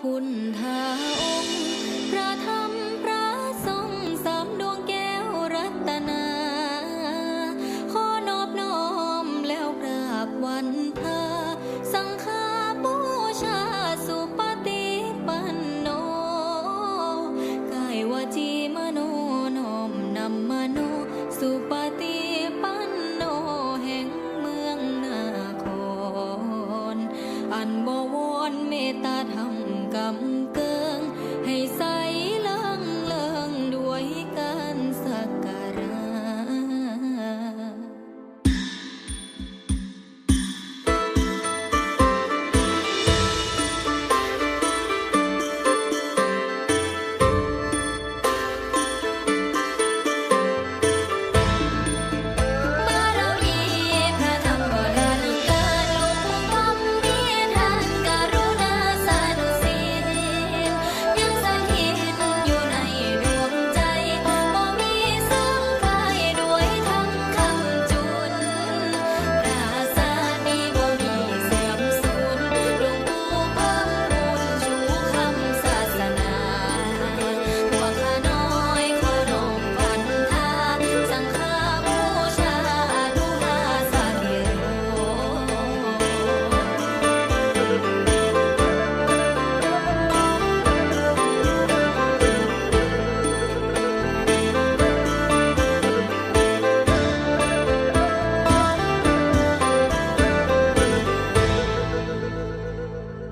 พุทธาองค์ พระธรรมพระสงฆ์สามดวงแก้วรัตนา ขอนอบน้อมแล้วกราบวันพาสังฆาบูชาสุปฏิปันโนกายวาจีมโนน้อมนำมโนสุปฏิปันโนแห่งเมืองนาครอันบวรเมตตาธรรม กำเกิ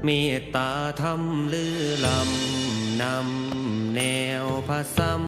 เมตตาธรรมลือลำนำแนวพระสัม